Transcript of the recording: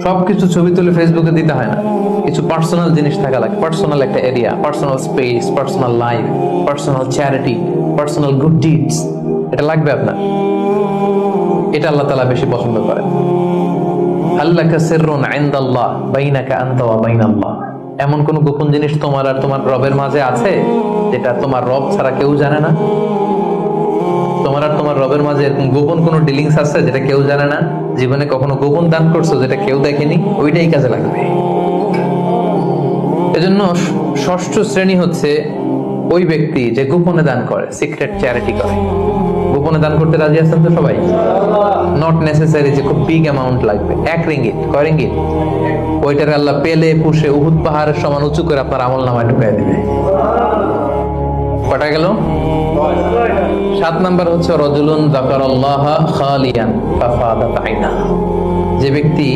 সবকিছু ছবি তুলে ফেসবুকে দিতে হয় না। কিছু পার্সোনাল জিনিস থাকা লাগে। পার্সোনাল একটা area personal space personal life personal charity personal good deeds এটা লাগবে আপনার। এটা আল্লাহ তালা বেশি পছন্দ করেন। আল্লাহ বাইনাল্লাহ। এমন কোন গোপন জিনিস তোমার আর তোমার রবের মাঝে আছে? যেটা তোমার রব ছাড়া কেউ জানে না? রবের মাঝে এরকম গোপন কোনো ডিলিংস আছে যেটা কেউ জানে না? জীবনে কখনো গোপন দান করছ যেটা কেউ দেখেনি? ওইটাই কাজে লাগবে। এজন্য ষষ্ঠ শ্রেণি হচ্ছে ওই ব্যক্তি যে গোপনে দান করে সিক্রেট চ্যারিটি করে। গোপনে দান করতে রাজি আছেন তো সবাই? নট নেসেসারি যে খুব বিগ অ্যামাউন্ট লাগবে। এক রিঙ্গিত কয় রিঙ্গিত ওইটার আল্লাহ পেলে, পুষে, উহুদ পাহাড়ের সমান উঁচু করে আপনার আমল নামায় ঢুকাই দিবে। কটা গেল? সাত নাম্বার হচ্ছে রজুলুন জাকারাল্লাহ খালিয়ান যে ব্যক্তি